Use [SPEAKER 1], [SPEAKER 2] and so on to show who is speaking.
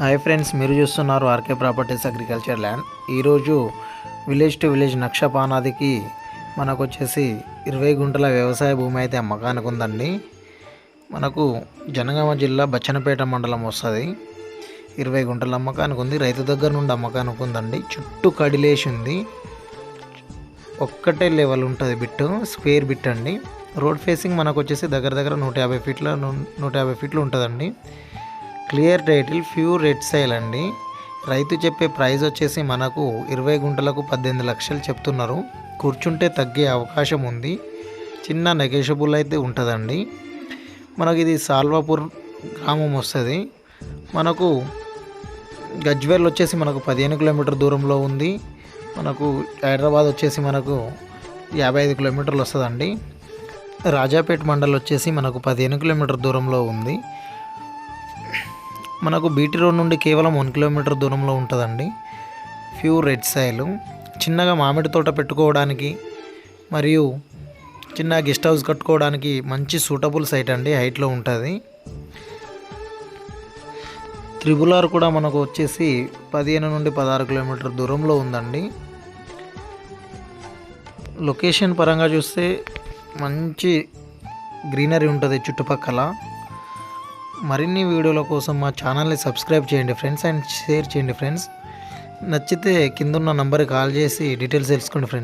[SPEAKER 1] Hi friends మీరు చూస్తున్నారు RK properties agriculture land. ఈరోజు విలేజ్ టు విలేజ్ నక్షపానాదికి మనకు వచ్చేసి ఇరవై గుంటల వ్యవసాయ భూమి అయితే అమ్మకానికి ఉందండి. మనకు జనగామ జిల్లా బచ్చనపేట మండలం వస్తుంది. ఇరవై గుంటల అమ్మకానికి ఉంది. రైతు దగ్గర నుండి అమ్మకానికి ఉందండి. చుట్టూ కడిలేసి ఉంది. ఒక్కటే లెవెల్ ఉంటుంది బిట్ స్క్వేర్ బిట్ అండి. రోడ్ ఫేసింగ్ మనకు వచ్చేసి దగ్గర దగ్గర నూట యాభై ఫీట్ల నూట యాభై ఫీట్లు ఉంటుందండి. Clear title pure red soil అండి. రైతు చెప్పే ప్రైస్ వచ్చేసి మనకు ఇరవై గుంటలకు పద్దెనిమిది లక్షలు చెప్తున్నారు. కూర్చుంటే తగ్గే అవకాశం ఉంది. చిన్న నెగేషబుల్ అయితే ఉంటుందండి. మనకి ఇది సాల్వాపూర్ గ్రామం వస్తుంది. మనకు గజ్వేల్ వచ్చేసి మనకు పదిహేను కిలోమీటర్ దూరంలో ఉంది. మనకు హైదరాబాద్ వచ్చేసి మనకు యాభై ఐదు కిలోమీటర్లు వస్తుందండి. రాజాపేట మండల్ వచ్చేసి మనకు పదిహేను కిలోమీటర్ దూరంలో ఉంది. మనకు బీటీ రోడ్ నుండి కేవలం వన్ కిలోమీటర్ దూరంలో ఉంటుందండి. ప్యూర్ రెడ్ సాయిల్ చిన్నగా మామిడి తోట పెట్టుకోవడానికి మరియు చిన్న గెస్ట్ హౌస్ కట్టుకోవడానికి మంచి సూటబుల్ సైట్ అండి. హైట్లో ఉంటుంది. త్రిబుల్ ఆర్ కూడా మనకు వచ్చేసి పదిహేను నుండి పదహారు కిలోమీటర్ దూరంలో ఉందండి. లొకేషన్ పరంగా చూస్తే మంచి గ్రీనరీ ఉంటుంది చుట్టుపక్కల. మరిన్ని వీడియోల కోసం మా ఛానల్ని సబ్స్క్రైబ్ చేయండి ఫ్రెండ్స్ అండ్ షేర్ చేయండి ఫ్రెండ్స్. నచ్చితే కింద ఉన్న నంబర్కి కాల్ చేసి డీటెయిల్స్ తెలుసుకోండి ఫ్రెండ్స్.